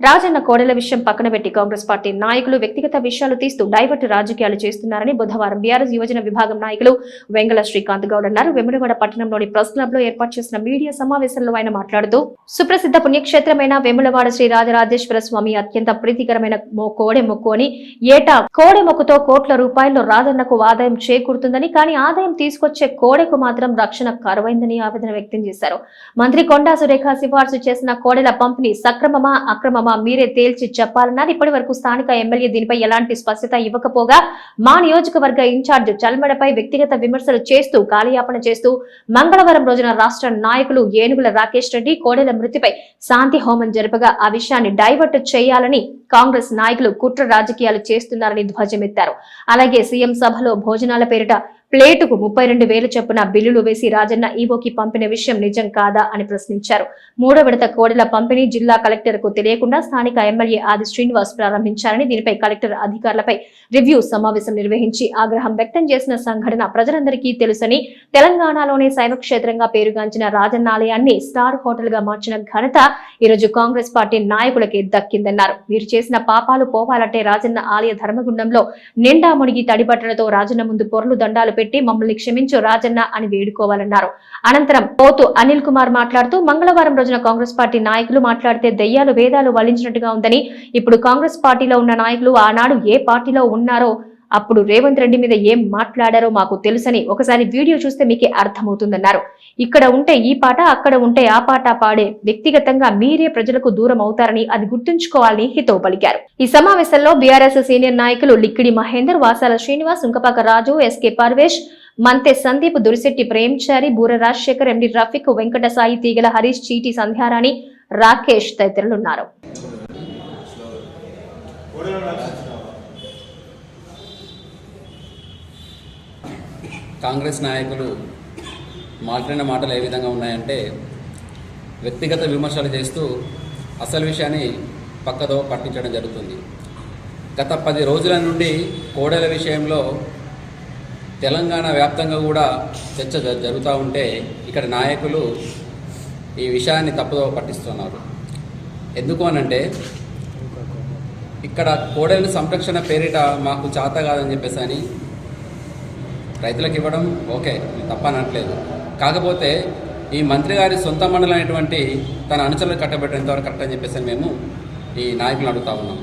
రాజన్న కోడెల విషయం పక్కన పెట్టి కాంగ్రెస్ పార్టీ నాయకులు వ్యక్తిగత విషయాలు తీస్తూ డైవర్ట్ రాజకీయాలు చేస్తున్నారని బుధవారం బీఆర్ఎస్ యువజన విభాగం నాయకులు వెంగళ శ్రీకాంత్ గౌడ్ అన్నారు. వెములవాడ పట్టణంలోని ప్రెస్ క్లబ్లో ఏర్పాటు చేసిన మీడియా సమావేశంలో ఆయన మాట్లాడుతూ సుప్రసిద్ధ పుణ్యక్షేత్రమైన వెములవాడ శ్రీ రాజరాజేశ్వర స్వామి అత్యంత ప్రీతికరమైన కోడె మొక్కు అని ఏటా కోడె మొక్కుతో కోట్ల రూపాయల్లో రాజన్నకు ఆదాయం చేకూరుతుందని కానీ ఆదాయం తీసుకొచ్చే కోడెకు మాత్రం రక్షణ కరువైందని ఆవేదన వ్యక్తం చేశారు. మంత్రి కొండా సురేఖ సిఫార్సు చేసిన కోడెల పంపిణీ సక్రమమా అక్రమమా? మీరే తేల్చి చెప్పాలన్నారు. ఇప్పటి వరకు స్థానిక ఎమ్మెల్యే దీనిపై ఎలాంటి స్పష్టత ఇవ్వకపోగా మా నియోజకవర్గ ఇన్ఛార్జ్ చల్మడపై వ్యక్తిగత విమర్శలు చేస్తూ కాలయాపన చేస్తూ మంగళవారం రోజున రాష్ట్ర నాయకులు ఏనుగుల రాకేష్ రెడ్డి కోడెల మృతిపై శాంతి హోమం జరపగా ఆ విషయాన్ని డైవర్ట్ చేయాలని కాంగ్రెస్ నాయకులు కుట్ర రాజకీయాలు చేస్తున్నారని ధ్వజమెత్తారు. అలాగే సీఎం సభలో భోజనాల పేరిట ప్లేటుకు ముప్పై రెండు వేలు చొప్పున బిల్లులు వేసి రాజన్న ఈవోకి పంపిన విషయం నిజం కాదా అని ప్రశ్నించారు. మూడో విడత కోడెల పంపిణీ జిల్లా కలెక్టర్కు తెలియకుండా స్థానిక ఎమ్మెల్యే ఆది శ్రీనివాస్ ప్రారంభించారని దీనిపై కలెక్టర్ అధికారులపై రివ్యూ సమావేశం నిర్వహించి ఆగ్రహం వ్యక్తం చేసిన సంఘటన ప్రజలందరికీ తెలుసని తెలంగాణలోనే శైవ క్షేత్రంగా పేరుగాంచిన రాజన్న ఆలయాన్ని స్టార్ హోటల్గా మార్చిన ఘనత ఈరోజు కాంగ్రెస్ పార్టీ నాయకులకే దక్కిందన్నారు. వీరు చేసిన పాపాలు పోవాలంటే రాజన్న ఆలయ ధర్మగుండంలో నిండా మునిగి తడిబట్టలతో రాజన్న ముందు పొరలు దండాలు పెట్టి మమ్మల్ని క్షమించు రాజన్న అని వేడుకోవాలన్నారు. అనంతరం పోతు అనిల్ కుమార్ మాట్లాడుతూ మంగళవారం రోజున కాంగ్రెస్ పార్టీ నాయకులు మాట్లాడితే దెయ్యాలు వేదాలు వలించినట్టుగా ఉందని ఇప్పుడు కాంగ్రెస్ పార్టీలో ఉన్న నాయకులు ఆనాడు ఏ పార్టీలో ఉన్నారో అప్పుడు రేవంత్ రెడ్డి మీద ఏం మాట్లాడారో మాకు తెలుసని ఒకసారి వీడియో చూస్తే మీకే అర్థమవుతుందన్నారు. ఇక్కడ ఉంటే ఈ పాట అక్కడ ఉంటే ఆ పాట పాడే వ్యక్తిగతంగా మీరే ప్రజలకు దూరం అవుతారని అది గుర్తుంచుకోవాలని హితవు పలికారు. ఈ సమావేశంలో బీఆర్ఎస్ సీనియర్ నాయకులు లిక్కిడి మహేందర్ వాసాల శ్రీనివాస్ ఉంకపాక రాజు ఎస్కే పర్వేష్ మంతే సందీప్ దురిశెట్టి ప్రేమ్చారి బూర రాజశేఖర్ ఎండి రఫీక్ వెంకట సాయి తీగల హరీష్ చీటి సంధ్యారాణి రాకేష్ తదితరులున్నారు. కాంగ్రెస్ నాయకులు మాట్లాడిన మాటలు ఏ విధంగా ఉన్నాయంటే వ్యక్తిగత విమర్శలు చేస్తూ అసలు విషయాన్ని పక్కదో పట్టించడం జరుగుతుంది. గత పది రోజుల నుండి కోడెల విషయంలో తెలంగాణ వ్యాప్తంగా కూడా చర్చ జరుగుతూ ఉంటే ఇక్కడ నాయకులు ఈ విషయాన్ని తప్పుదో పట్టిస్తున్నారు. ఎందుకు అనంటే ఇక్కడ కోడెల సంరక్షణ పేరిట మాకు చేత కాదని చెప్పేసి అని రైతులకు ఇవ్వడం ఓకే తప్పనట్లేదు. కాకపోతే ఈ మంత్రి గారి సొంత మండలం అనేటువంటి తన అనుచరులు కట్టబెట్టడం వరకు కరెక్ట్ అని చెప్పేసి మేము ఈ నాయకులను అడుగుతా ఉన్నాం.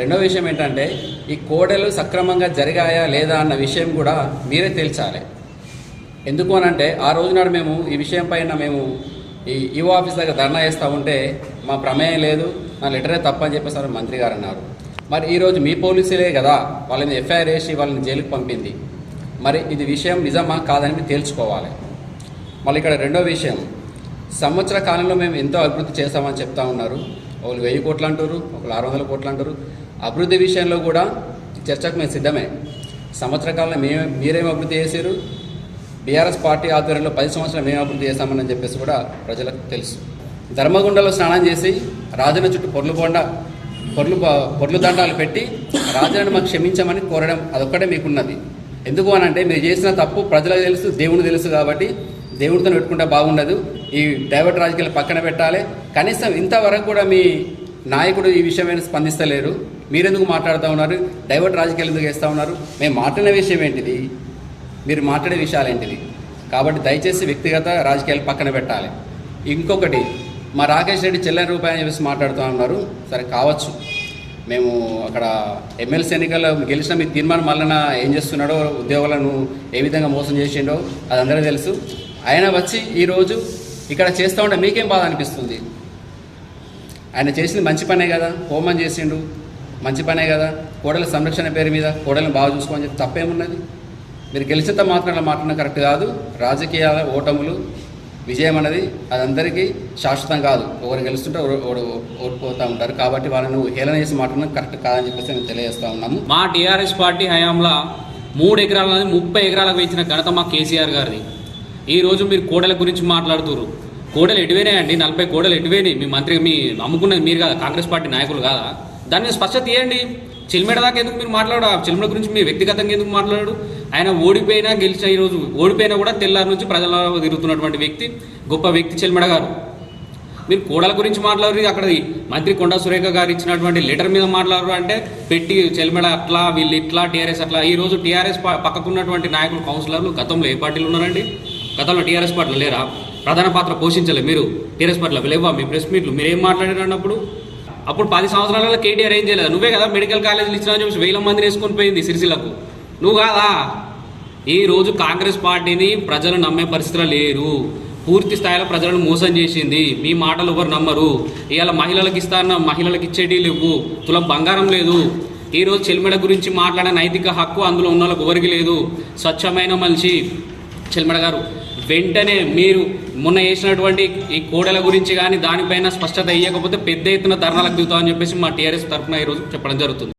రెండో విషయం ఏంటంటే ఈ కోడలు సక్రమంగా జరిగాయా లేదా అన్న విషయం కూడా మీరే తేల్చాలి. ఎందుకు అనంటే ఆ రోజు నాడు మేము ఈ విషయం పైన మేము ఈ ఈఓ ఆఫీస్ దగ్గర ధర్నా చేస్తూ ఉంటే మా ప్రమేయం లేదు నా లెటరే తప్పని చెప్పేసారు మంత్రి గారు అన్నారు. మరి ఈరోజు మీ పోలీసులే కదా వాళ్ళని ఎఫ్ఐఆర్ వేసి వాళ్ళని జైలుకి పంపింది. మరి ఇది విషయం నిజమా కాదని మీరు తేల్చుకోవాలి. మళ్ళీ ఇక్కడ రెండో విషయం. సంవత్సర కాలంలో మేము ఎంతో అభివృద్ధి చేస్తామని చెప్తా ఉన్నారు. ఒకళ్ళు వెయ్యి కోట్లు అంటారు ఒకళ్ళు ఆరు వందల కోట్లు అంటారు అభివృద్ధి విషయంలో కూడా చర్చకు మేము సిద్ధమే. సంవత్సర కాలంలో మేము మీరేం అభివృద్ధి చేశారు బీఆర్ఎస్ పార్టీ ఆధ్వర్యంలో పది సంవత్సరాలు మేము అభివృద్ధి చేస్తామని చెప్పేసి కూడా ప్రజలకు తెలుసు. ధర్మగుండలో స్నానం చేసి రాజన్న చుట్టూ పొర్లు బొండ పొర్లు పొర్లు దండాలు పెట్టి రాజాను మాకు క్షమించమని కోరడం అదొక్కటే మీకున్నది. ఎందుకు అని అంటే మీరు చేసిన తప్పు ప్రజలకు తెలుసు దేవుడు తెలుసు కాబట్టి దేవుడితో పెట్టుకుంటే బాగుండదు. ఈ డైవర్ట్ రాజకీయాలు పక్కన పెట్టాలి. కనీసం ఇంతవరకు కూడా మీ నాయకుడు ఈ విషయమైన స్పందిస్తలేరు. మీరెందుకు మాట్లాడుతూ ఉన్నారు? డైవర్ట్ రాజకీయాలు ఎందుకు వేస్తూ ఉన్నారు? మేము మాట్లాడిన విషయం ఏంటిది? మీరు మాట్లాడే విషయాలు ఏంటిది? కాబట్టి దయచేసి వ్యక్తిగత రాజకీయాలు పక్కన పెట్టాలి. ఇంకొకటి మా రాకేష్ రెడ్డి చెల్లెని రూపాయని అని చెప్పేసి మాట్లాడుతూ ఉన్నారు. సరే కావచ్చు. మేము అక్కడ ఎమ్మెల్సీ ఎన్నికల్లో గెలిచిన మీ తీర్మానం మల్లన ఏం చేస్తున్నాడో ఉద్యోగులను ఏ విధంగా మోసం చేసిండో అది అందరికీ తెలుసు. ఆయన వచ్చి ఈరోజు ఇక్కడ చేస్తూ ఉంటే మీకేం బాధ అనిపిస్తుంది? ఆయన చేసింది మంచి పనే కదా హోమం చేసిండు మంచి పనే కదా కోడల సంరక్షణ పేరు మీద కోడలను బాగా చూసుకోని చెప్పి తప్పేమున్నది? మీరు గెలిచినంత మాత్రం మాట్లాడడం కరెక్ట్ కాదు. రాజకీయాల ఓటములు విజయం అనేది అది అందరికీ శాశ్వతం కాదు. ఒకరు గెలుస్తుంటే ఒకరు ఓడిపోతూ ఉంటారు. కాబట్టి వాళ్ళని హేళన చేసి మాట్లాడడం కరెక్ట్ కాదని చెప్పేసి మేము తెలియజేస్తా ఉన్నాము మా టీఆర్ఎస్ పార్టీ హయాంలో మూడు ఎకరాల నుంచి ముప్పై ఎకరాలకు వేసిన ఘనత మా కేసీఆర్ గారిది. ఈ రోజు మీరు కోడల గురించి మాట్లాడుతున్నారు కోడలు ఎటువైనాయండి నలభై కోడలు ఎటువైనాయి మీ మంత్రి మీ అమ్ముకున్నది మీరు కదా? కాంగ్రెస్ పార్టీ నాయకులు కాదా? దాన్ని స్పష్టత ఇవ్వండి చిల్మెడ దాకా ఎందుకు మీరు మాట్లాడు ఆ చిల్మెడ గురించి మీరు వ్యక్తిగతంగా ఎందుకు మాట్లాడు ఆయన ఓడిపోయినా గెలిచిన ఈరోజు ఓడిపోయినా కూడా తెల్లారి నుంచి ప్రజల తిరుగుతున్నటువంటి వ్యక్తి గొప్ప వ్యక్తి చిల్మెడ గారు. మీరు కోడల గురించి మాట్లాడరు అక్కడ మంత్రి కొండా సురేఖ గారు ఇచ్చినటువంటి లెటర్ మీద మాట్లాడరు అంటే పెట్టి చెల్మెడ అట్లా వీళ్ళు ఇట్లా టీఆర్ఎస్ అట్లా. ఈ రోజు టీఆర్ఎస్ పక్కకున్నటువంటి నాయకులు కౌన్సిలర్లు గతంలో ఏ పార్టీలు ఉన్నారండి? గతంలో టీఆర్ఎస్ పార్టీలు లేరా? ప్రధాన పాత్ర పోషించలే మీరు. టీఆర్ఎస్ పార్టీలో లేవా మీ ప్రెస్ మీట్లు? మీరు ఏం మాట్లాడారు అన్నప్పుడు? అప్పుడు పది సంవత్సరాలలో కేటీఆర్ ఏం చేయలేదు. నువ్వే కదా మెడికల్ కాలేజీలు ఇచ్చినా చెప్పి వేల మందిని వేసుకొని పోయింది సిరిసిల్లకు. నువ్వు కాదా? ఈ రోజు కాంగ్రెస్ పార్టీని ప్రజలు నమ్మే పరిస్థితిలో లేరు. పూర్తి స్థాయిలో ప్రజలను మోసం చేసింది. మీ మాటలు ఎవరు నమ్మరు. ఇవాళ మహిళలకు ఇస్తారన్న మహిళలకు ఇచ్చేటి లేవు. తులం బంగారం లేదు. ఈ రోజు చెల్మెడ గురించి మాట్లాడే నైతిక హక్కు అందులో ఉన్న వాళ్ళకి ఎవరికి లేదు. స్వచ్ఛమైన మనిషి చెల్మెడ గారు. వెంటనే మీరు మొన్న చేసినటువంటి ఈ కోడల గురించి కానీ దానిపైన స్పష్టత ఇవ్వకపోతే పెద్ద ఎత్తున ధర్నాలకు దిగుతామని చెప్పేసి మా టీఆర్ఎస్ తరఫున ఈరోజు చెప్పడం జరుగుతుంది.